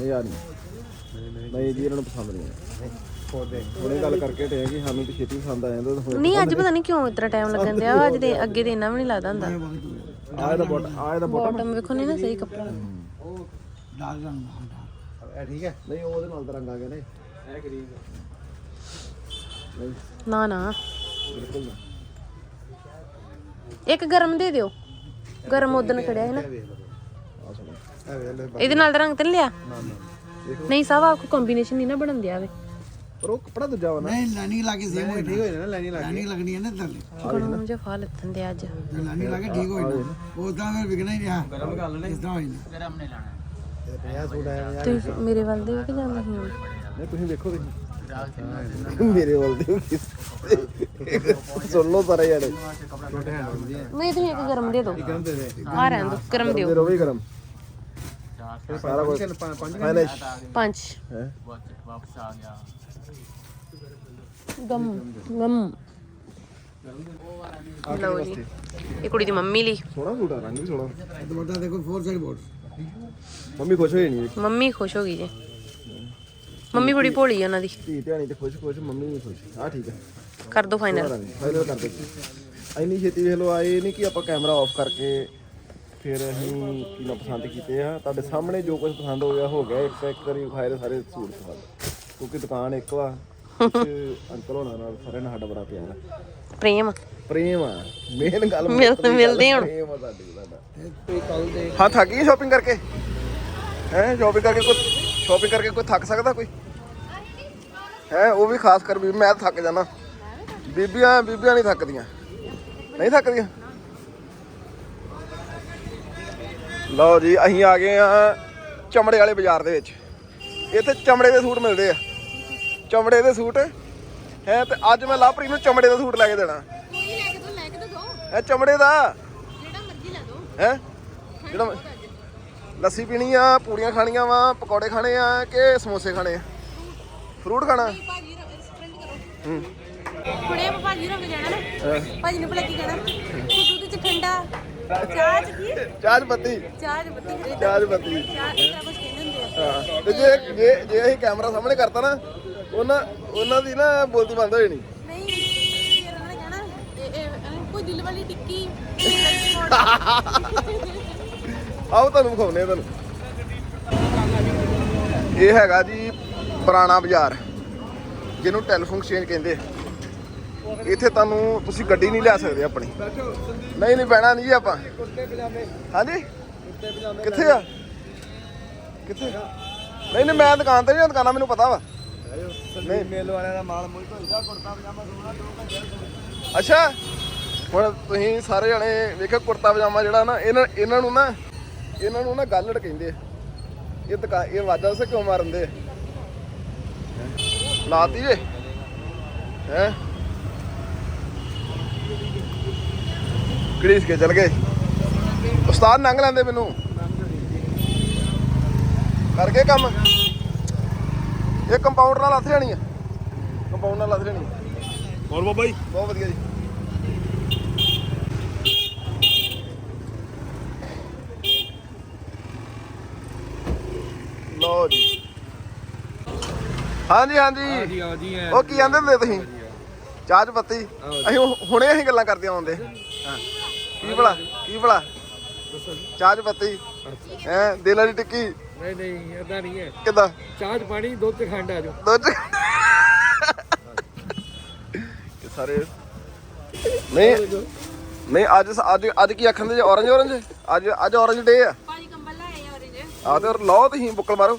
S2: ਨਹੀਂ ਆ ਨਹੀਂ। ਨਹੀਂ ਜੀ ਇਹਨਾਂ ਨੂੰ ਪਸੰਦ ਨਹੀਂ ਹੈ। ਹੁਣੇ ਗੱਲ ਕਰਕੇ ਤੇ ਕਿ ਸਾਨੂੰ ਤੇ ਛੇਤੀ ਪਸੰਦ ਆ ਜਾਂਦਾ
S1: ਨਹੀਂ ਅੱਜ ਪਤਾ ਨਹੀਂ ਕਿਉਂ ਇਤਨਾ ਟਾਈਮ ਲੱਗਣ ਦਿਆ ਅੱਜ ਦੇ ਅੱਗੇ ਦੇ ਇੰਨਾ ਵੀ ਨਹੀਂ ਲੱਗਦਾ ਹੁੰਦਾ।
S2: ਆ ਇਹਦਾ ਬੋਟ ਆ ਇਹਦਾ ਬੋਟ
S1: ਬਾਟਮ ਵੇਖੋ ਨਹੀਂ ਨਾ ਸਹੀ ਕੱਪੜਾ।
S3: ਡਾਲ ਰੰਗ ਦਾ
S2: ਇਹ ਠੀਕ ਹੈ। ਨਹੀਂ ਉਹਦੇ ਨਾਲ ਤਾਂ ਰੰਗ ਆ ਗਿਆ ਨੇ। ਇਹ ਕਰੀਬ ਨਹੀਂ
S1: ਨਾ ਨਾ।
S2: ਬਿਲਕੁਲ ਨਾ
S1: ਇੱਕ ਗਰਮ ਦੇ ਦਿਓ। ਗਰਮ ਉਦਨ ਖੜਿਆ ਹੈ ਨਾ। ਇਹਦੇ ਨਾਲ ਦਾ ਰੰਗ ਤੇ ਨੀ ਲਿਆ?
S2: ਨਾ ਨਾ
S1: ਨਹੀਂ ਸਭ ਆਪਕੋ ਕੰਬੀਨੇਸ਼ਨ ਨਹੀਂ ਨਾ ਬਣਨ ਦਿਆ ਵੇ।
S2: ਪਰ ਉਹ ਕਪੜਾ ਦੂਜਾ ਵਾ ਨਾ।
S3: ਨਹੀਂ ਲਾਈਨਿੰਗ ਲਾ ਕੇ ਸੇਮ ਹੋਈ ਠੀਕ ਹੋਈ ਨਾ ਲਾਈਨਿੰਗ ਲਾ ਕੇ ਲੱਗਣੀ ਹੈ ਨਾ ਥੱਲੇ
S1: ਗਣੋਂ ਜਿਹਾ ਫਾ ਲੱਥਨ ਦਿਆ ਅੱਜ।
S3: ਜੇ ਲਾਈਨਿੰਗ ਲਾ ਕੇ ਠੀਕ ਹੋਈ ਨਾ। ਉਹ ਤਾਂ ਫਿਰ ਵਿਕਣਾ ਹੀ ਰਿਹਾ। ਗਰਮ ਕਰ ਲੈਣੇ। ਇਸ ਤਰ੍ਹਾਂ ਹੋਈ ਨਾ। ਗਰਮ ਨਹੀਂ ਲਾਣਾ। ਇਹ 50 ਸੂਟ ਆਇਆ
S1: ਤੁਸੀਂ ਮੇਰੇ ਵੱਲ ਦੇ ਕਿ ਜਾਂਦੇ ਹੋ
S2: ਨਹੀਂ ਤੁਸੀਂ ਵੇਖੋ ਤੁਸੀਂ। ਮੇਰੇ ਵੱਲ ਦੇ ਸੁਣ ਲਓ ਸਾਰੇ ਯਾਰ
S1: ਨਹੀਂ ਤੁਸੀਂ ਇੱਕ ਗਰਮ ਦੇ ਦਿਓ।
S3: ਦੇ ਦੇ
S1: ਆ ਰਹਿਣ ਦਿਓ ਗਰਮ ਦਿਓ।
S2: ਰੋਵੇ ਗਰਮ। ਸਾਰਾ ਕੁਝ ਫਾਈਨਿਸ਼
S1: ਪੰਜ
S2: ਹੈ?
S1: ਗਮ ਗਮ। ਲਓ ਜੀ ਇਹ ਕੁੜੀ ਦੀ ਮੰਮੀ ਲਈ।
S2: ਸੋਹਣਾ ਸੂਟ ਆ ਰੰਗ ਵੀ ਸੋਹਣਾ।
S3: ਦੁਪੱਟਾ ਦੇਖੋ ਫੋਰ ਸਾਈਡ ਬਾਰਡਰ
S2: ਮੰਮੀ ਖੁਸ਼ ਹੋਈ ਨਹੀਂ।
S1: ਮੰਮੀ ਖੁਸ਼ ਹੋ ਗਈ ਜੀ। ਮੰਮੀ ਬੜੀ ਭੋਲੀ ਆ ਉਹਨਾਂ ਦੀ।
S2: ਧੀ ਧਿਆਣੀ ਤੇ ਖੁਸ਼ ਖੁਸ਼ ਮੰਮੀ ਵੀ ਖੁਸ਼। ਆ ਠੀਕ ਹੈ
S1: ਕਰ ਦੋ ਫਾਈਨਲ
S2: ਫਾਈਨਲ ਕਰ ਦਿੱਤੀ ਇੰਨੀ ਛੇਤੀ ਵੇਖ ਲਓ ਆਏ ਨਹੀਂ ਕਿ ਆਪਾਂ ਕੈਮਰਾ ਆਫ ਕਰਕੇ ਫਿਰ ਅਸੀਂ ਕੀ ਨਾ ਪਸੰਦ ਕੀਤੇ ਆ। ਤੁਹਾਡੇ ਸਾਹਮਣੇ ਜੋ ਕੁਝ ਪਸੰਦ ਹੋ ਗਿਆ ਹੋ ਗਿਆ। ਇੱਕ ਇੱਕ ਵਿਖਾਏ ਦੇ ਸਾਰੇ ਸੂਟ ਪਸੰਦ ਕਿਉਂਕਿ ਦੁਕਾਨ ਇੱਕ ਵਾ ਅੰਕਲ ਹੋਣਾ ਨਾਲ ਸਾਰਿਆਂ ਨਾਲ ਸਾਡਾ ਬੜਾ ਪਿਆਰ ਆ।
S1: ਪ੍ਰੇਮ
S2: ਪ੍ਰੇਮ ਆ। ਮੇਨ ਗੱਲ
S1: ਮਿਲ-
S2: ਮੁੱਕ ਦੀ ਗੱਲ
S1: ਮਿਲਦੇ ਹੁਣ।
S2: ਪ੍ਰੇਮ ਆ ਸਾਡੀ ਸਾਡਾ। ਹਾਂ ਥੱਕ ਗਈ ਸ਼ਾਪਿੰਗ ਕਰਕੇ? ਹੈ ਸ਼ਾਪਿੰਗ ਕਰਕੇ ਕੋਈ ਸ਼ਾਪਿੰਗ ਕਰਕੇ ਕੋਈ ਥੱਕ ਸਕਦਾ ਕੋਈ? ਹੈ ਉਹ ਵੀ ਖਾਸ ਕਰ ਵੀ ਮੈਂ ਤਾਂ ਥੱਕ ਜਾਣਾ ਬੀਬੀਆਂ ਬੀਬੀਆਂ ਨਹੀਂ ਥੱਕਦੀਆਂ। ਨਹੀਂ ਥੱਕਦੀਆਂ? ਲਓ ਜੀ ਅਸੀਂ ਆ ਗਏ ਆ ਚਮੜੇ ਵਾਲੇ ਬਾਜ਼ਾਰ ਦੇ ਵਿੱਚ। ਇੱਥੇ ਚਮੜੇ ਦੇ ਸੂਟ ਮਿਲਦੇ ਆ। ਚਮੜੇ ਦੇ ਸੂਟ ਹੈ ਤੇ ਅੱਜ ਮੈਂ ਲਾਪਰੀ ਨੂੰ ਚਮੜੇ ਦਾ ਸੂਟ ਲੈ ਕੇ ਦੇਣਾ।
S1: ਕੋਈ ਲੈ ਕੇ ਦੋ ਲੈ ਕੇ ਦੋ।
S2: ਇਹ ਚਮੜੇ ਦਾ?
S1: ਜਿਹੜਾ ਮਰਜ਼ੀ ਲੈ ਦੋ।
S2: ਹੈ? ਜਿਹੜਾ ਲੱਸੀ ਪੀਣੀ ਆ ਪੂੜੀਆਂ ਖਾਣੀਆਂ ਵਾ ਪਕੌੜੇ ਖਾਣੇ ਆ ਕਿ ਸਮੋਸੇ ਖਾਣੇ ਆ? ਫਰੂਟ ਖਾਣਾ?
S1: ਭਾਜੀ ਸਪ੍ਰਿੰਟ ਕਰੋ।
S2: ਹੂੰ।
S1: ਹੁਣੇ ਆਪਾਂ ਭਾਜੀ ਰੰਗ ਜਾਣਾ ਨਾ।
S2: ਹਾਂ।
S1: ਭਾਜੀ ਨੇ ਭਲਾ ਕੀ ਕਹਿਣਾ? ਤੂੰ ਦੁੱਧ ਚ ਠੰਡਾ ਚਾਹ ਚ ਕੀ?
S2: ਚਾਹ ਪੱਤੀ।
S1: ਚਾਹ
S2: ਪੱਤੀ।
S1: ਚਾਹ ਚ ਕੁਝ ਕਹਿੰਦੇ ਹੁੰਦੇ ਆ।
S2: ਹਾਂ। ਤੇ ਜੇ ਜੇ ਜੇ ਅਸੀਂ ਕੈਮਰਾ ਸਾਹਮਣੇ ਕਰਤਾ ਨਾ ਉਹਨਾਂ ਉਹਨਾਂ ਦੀ ਨਾ ਬੋਲਤੀ ਬੰਦ ਹੋ ਜਾਣੀ।
S1: ਨਹੀਂ ਉਹਨਾਂ ਨੇ ਕਹਿਣਾ ਇਹ ਕੋਈ ਦਿਲ ਵਾਲੀ ਟਿੱਕੀ
S2: ਆਓ ਤੁਹਾਨੂੰ ਵਿਖਾਉਨੇ ਤੁਹਾਨੂੰ। ਇਹ ਹੈਗਾ ਜੀ ਪੁਰਾਣਾ ਬਾਜ਼ਾਰ, ਜਿਹਨੂੰ ਟੈਲੀਫੋਨ ਐਕਸਚੇਂਜ ਕਹਿੰਦੇ ਇੱਥੇ ਤੁਹਾਨੂੰ ਤੁਸੀਂ ਗੱਡੀ ਨਹੀਂ ਲਿਆ ਸਕਦੇ ਆਪਣੀ। ਨਹੀਂ ਨਹੀਂ, ਬਹਿਣਾ ਨਹੀਂ ਜੀ ਆਪਾਂ। ਹਾਂਜੀ? ਕਿੱਥੇ ਆ? ਕਿੱਥੇ? ਨਹੀਂ ਨਹੀਂ, ਮੈਂ ਦੁਕਾਨ ਤੇ ਨਹੀਂ ਦੁਕਾਨਾਂ ਮੈਨੂੰ ਪਤਾ ਵਾ। ਨਹੀਂ।
S3: ਮੇਲ ਵਾਲਿਆਂ ਦਾ ਮਾਲ ਮੁੱਲ ਧੋਈਦਾ ਕੁੜਤਾ ਪਜਾਮਾ ਸੋਣਾ ਜੋ ਘੰਟੇ
S2: ਅੱਛਾ। ਹੁਣ ਤੁਸੀਂ ਸਾਰੇ ਜਣੇ ਵੇਖੋ ਕੁੜਤਾ ਪਜਾਮਾ ਜਿਹੜਾ ਨਾ, ਇਹਨਾਂ ਇਹਨਾਂ ਨੂੰ ਨਾ ਇਹਨਾਂ ਨੂੰ ਨਾ ਗੱਲੜ ਕਹਿੰਦੇ ਇਹ ਦੁਕਾ ਇਹ ਵਾਜਾ ਸੇ ਕਿਉਂ ਮਾਰਦੇ ਆ? ਲਾਤੀ ਜੇ ਹੈ? ਗਰੀਸ ਕੇ ਚਲ ਗਏ। ਉਸਤਾਦ ਨੰਗ ਲੈਂਦੇ ਮੈਨੂੰ। ਕਰਕੇ ਕੰਮ। ਇਹ ਕੰਪਾਊਂਡਰ ਨਾਲ ਲੱਥ ਜਾਣੀ ਆ। ਕੰਪਾਊਂਡ ਨਾਲ ਲੱਥ ਆ।
S4: ਹੋਰ ਬਾਬਾ ਜੀ?
S2: ਬਹੁਤ ਵਧੀਆ ਜੀ। ਲੋ ਜੀ। ਹਾਂਜੀ ਹਾਂਜੀ। ਉਹ ਕੀ ਕਹਿੰਦੇ ਹੁੰਦੇ ਤੁਸੀਂ? ਚਾਹ ਚ ਪੱਤੀ? ਅਸੀਂ ਹੁਣੇ ਅਸੀਂ ਗੱਲਾਂ ਕਰਦੇ ਆਉਂਦੇ। ਕੀ ਭਲਾ? ਕੀ ਭਲਾ? ਚਾਹ ਚ ਪੱਤੀ? ਹੈ ਦਿਲ ਵਾਲੀ ਟਿੱਕੀ?
S4: ਨਹੀਂ ਨਹੀਂ ਇਦਾਂ ਨਹੀਂ ਹੈ।
S2: ਕਿਦਾਂ?
S4: ਚਾਹ ਚ ਪਾਣੀ ਦੁੱਧ ਚ ਖੰਡ ਆ ਜੋ
S2: ਦੁੱਧ ਕਿ ਸਾਰੇ ਨਹੀਂ ਨਹੀਂ ਅੱਜ ਅੱਜ ਅੱਜ ਕੀ ਆਖਣ ਦੇ ਔਰੰਜ ਔਰੰਜ ਅੱਜ ਅੱਜ ਔਰੰਜ ਡੇ ਆ
S1: ਭਾਜੀ ਕੰਬਲ ਲੈ ਆਏ ਔਰੇਂਜ
S2: ਆ ਤੇ ਲਓ ਤੁਸੀਂ ਬੁੱਕਲ ਮਾਰੋ।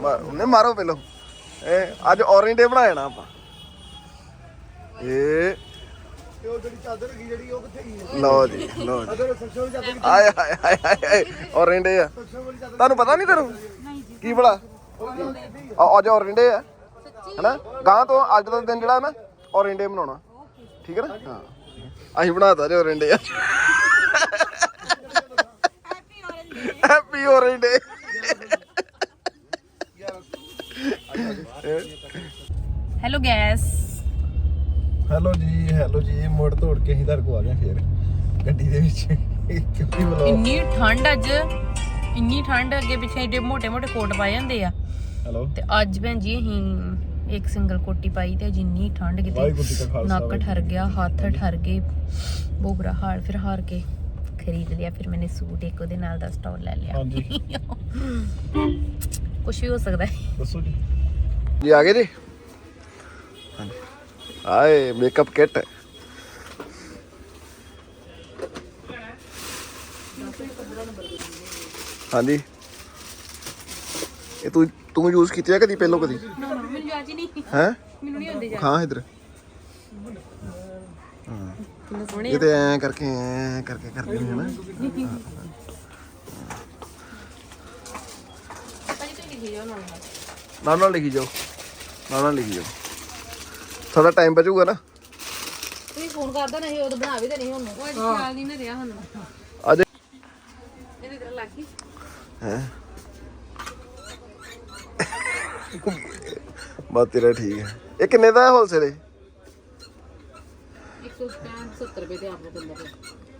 S2: ਮਾਰ, ਉਹਨੇ ਮਾਰੋ ਪਹਿਲਾਂ। ਇਹ ਅੱਜ ਔਰੰਜ ਡੇ ਬਣਾਇਆ ਨਾ ਆਪਾਂ। ਇਹ ਲਓ ਜੀ ਲਓ ਜੀ।
S3: ਅਦਰ ਸਖਸ਼ੋ ਵਾਲੀ
S2: ਆਏ ਹਾਏ ਡੇ ਆ। ਤੁਹਾਨੂੰ ਪਤਾ ਨਹੀਂ ਤੈਨੂੰ? ਕੀ ਭਲਾ ਅੱਜ ਔਰੰਜ ਡੇ ਆ। ਹੈਨਾ? ਗਾਂ ਤੋਂ ਅੱਜ ਦਾ ਦਿਨ ਜਿਹੜਾ ਨਾ ਔਰੰਜ ਡੇ ਮਨਾਉਣਾ। ਠੀਕ ਹੈ ਨਾ? ਹਾਂ। ਅਸੀਂ ਬਣਾਤਾ ਜੇ ਔਰੰਜ ਡੇ ਆ। Happy orange day
S1: hello guys
S2: hello ਜੀ ਹੈਲੋ ਜੀ. ਮੋੜ ਤੋੜ ਕੇ ਅਸੀਂ ਤੁਹਾਡੇ ਕੋਲ ਆ ਗਏ ਫੇਰ। ਗੱਡੀ ਦੇ ਵਿੱਚ।
S1: ਇੰਨੀ ਠੰਡ ਅੱਜ। ਇੰਨੀ ਠੰਡ ਅੱਗੇ ਪਿੱਛੇ ਏਡੇ ਮੋਟੇ ਮੋٹے ਕੋਟ ਪਾਏ ਹੁੰਦੇ ਆ।
S2: ਹੈਲੋ
S1: ਤੇ ਅੱਜ ਭੈਣ ਜੀ ਅਸੀਂ ਇੱਕ ਸਿੰਗਲ ਕੋਟੀ ਪਾਈ ਤੇ ਜਿੰਨੀ ਠੰਡ ਕਿਤੇ ਨੱਕ ਠਰ ਗਿਆ ਹੱਥ ਠਰ ਗਏ। ਬਹੁਤ ਬੁਰਾ ਫਿਰ ਹਾਰ ਕੇ। ਖਰੀਦ ਲਿਆ ਫਿਰ ਮੈਨੇ ਸੂਟ ਇੱਕ ਉਹਦੇ ਨਾਲ ਦਾ ਸਟਾਲ ਲੈ ਲਿਆ
S2: ਹਾਂਜੀ
S1: ਕੁਝ ਵੀ ਹੋ ਸਕਦਾ ਹੈ
S2: ਦੱਸੋ ਜੀ ਜੀ ਆ ਗਏ ਜੀ ਹਾਂਜੀ ਆਏ ਮੇਕਅਪ ਕਿੱਟ ਹਾਂਜੀ ਇਹ ਤੂੰ ਤੂੰ ਯੂਜ਼ ਕੀਤੀ ਹੈ ਕਦੀ ਪਹਿਲੋਂ ਕਦੀ
S1: ਨਾ ਨਾ ਮੈਨੂੰ ਜਾਚ ਹੀ ਨਹੀਂ
S2: ਹੈ
S1: ਮੈਨੂੰ ਨਹੀਂ ਹੁੰਦੀ ਜਾਚ
S2: ਹਾਂ ਇਧਰ
S1: ਕਿੰਨੇ ਸੋਹਣੇ
S2: ਇਹ ਤੇ ਐ ਕਰਕੇ ਐ ਕਰਕੇ ਕਰਦੇ ਨੇ ਨਾ।
S1: ਭਾਜੀ ਤੁਸੀਂ ਲਿਖੀ ਜਾਓ ਨਾਲ ਨਾਲ।
S2: ਨਾਲ ਨਾਲ ਲਿਖੀ ਜਾਓ। ਨਾਲ ਨਾਲ ਲਿਖੀ ਜਾਓ। ਥੋੜਾ ਟਾਈਮ ਬਚੂਗਾ ਨਾ।
S1: ਤੁਸੀਂ ਫੋਨ ਕਰਦਾ ਨਹੀਂ ਉਹ ਬਣਾ ਵੀ ਤੇ ਨਹੀਂ ਹੁਣ ਉਹ ਅੱਜ ਖਿਆਲ ਨਹੀਂ ਨਾ ਰਿਹਾ ਹੁਣ
S2: ਅੱਜ
S1: ਇਹਦੀ ਤਰ੍ਹਾਂ ਲੱਗ ਗਈ।
S2: ਹੈ? ਬਾਤ ਤੇਰਾ ਠੀਕ ਹੈ। ਇਹ ਕਿੰਨੇ ਦਾ ਹੈ ਹੋਲਸੇਲ
S1: 170 ਰੁਪਏ ਤੇ ਆਪ ਨੂੰ ਦਿੰਦਾ ਪਿਆ।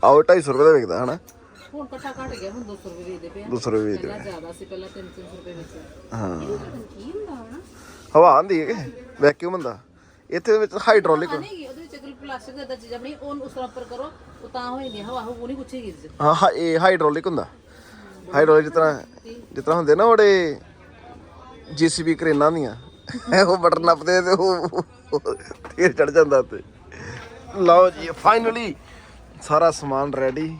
S2: ਆਓ 250 ਰੁਪਏ ਦਾ ਵਿਕਦਾ ਹਨਾ?
S1: ਹੁਣ ਕੱਟਾ ਘਟ ਗਿਆ ਹੁਣ 200 ਰੁਪਏ ਵੇਚਦੇ ਪਿਆ।
S2: ਦੂਸਰੇ ਰੁਪਏ ਦੇ
S1: ਪਹਿਲਾਂ ਜ਼ਿਆਦਾ ਸੀ ਪਹਿਲਾਂ 300 ਰੁਪਏ ਵਿੱਚ।
S2: ਹਾਂ।
S1: ਕੀ ਹੁੰਦਾ ਹਨਾ
S2: ਹਵਾ ਆਂਦੀ ਹੈ ਵੈਕਿਊਮ ਹੁੰਦਾ। ਇੱਥੇ ਵਿੱਚ ਹਾਈਡ੍ਰੋਲਿਕ
S1: ਨਹੀਂ ਉਹਦੇ ਵਿੱਚ ਅਗਰ ਪਲਾਸਟਿਕ ਦਾ ਚੀਜ਼ ਆਪਣੀ ਉਹਨੂੰ ਉਸ ਤਰ੍ਹਾਂ ਉੱਪਰ ਕਰੋ ਉਹ ਤਾਂ ਹੋ ਜਾਂਦੀ ਆ, ਹਵਾ ਉਹ ਨਹੀਂ ਪੁੱਛੇਗੀ ਇਸ
S2: ਹਾਂ ਹਾਂ ਇਹ ਹਾਈਡ੍ਰੋਲਿਕ ਹੁੰਦਾ। ਹਾਈਡ੍ਰੋਲਿਕ ਜਿਸ ਤਰ੍ਹਾਂ ਜਿਸ ਤਰ੍ਹਾਂ ਹੁੰਦੇ ਨਾ ਉਹਦੇ ਜੀਸੀਬੀ ਕਰੇਨਾਂ ਦੀਆਂ ਉਹ ਬਟਨ ਨੱਪਦੇ ਤੇ ਉਹ ਤੇਲ ਚੜ ਜਾਂਦਾ ਉੱਤੇ। ਲਓ ਜੀ ਫਾਈਨਲੀ ਸਾਰਾ ਸਮਾਨ ਰੈਡੀ